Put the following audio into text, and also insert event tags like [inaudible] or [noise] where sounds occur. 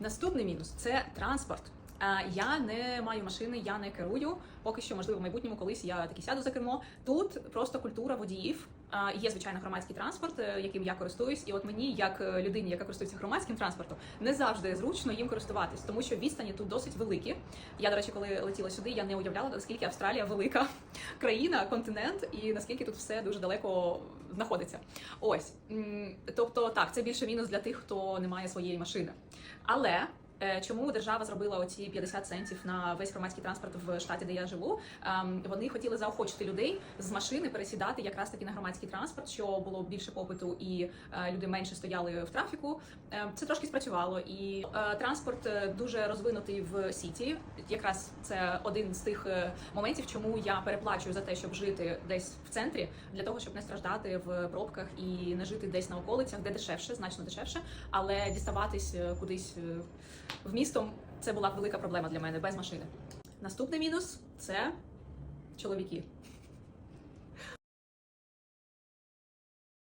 Наступний мінус це транспорт. Е, Я не маю машини, я не керую. Поки що, можливо, в майбутньому колись я таки сяду за кермо. Тут просто культура водіїв. Є звичайно громадський транспорт, е, яким я користуюсь, і от мені, як е, людині, яка користується громадським транспортом, не завжди зручно їм користуватись, тому що відстані тут досить великі. Я, до речі, коли летіла сюди, я не уявляла наскільки Австралія велика [laughs] країна, континент, і наскільки тут все дуже далеко знаходиться. Ось тобто, так, це більше мінус для тих, хто не має своєї машини. Але чому держава зробила оці 50 центів на весь громадський транспорт в штаті, де я живу? Ем, Вони хотіли заохочити людей з машини пересідати якраз таки на громадський транспорт, що було більше попиту, і е, люди менше стояли в трафіку. Е, Це трошки спрацювало, і е, транспорт е, дуже розвинутий в сіті. Якраз це один з тих е, моментів, чому я переплачую за те, щоб жити десь в центрі, для того, щоб не страждати в пробках і не жити десь на околицях, де дешевше, значно дешевше, але діставатись е, кудись е, в місто це була велика проблема для мене без машини. Наступний мінус це чоловіки.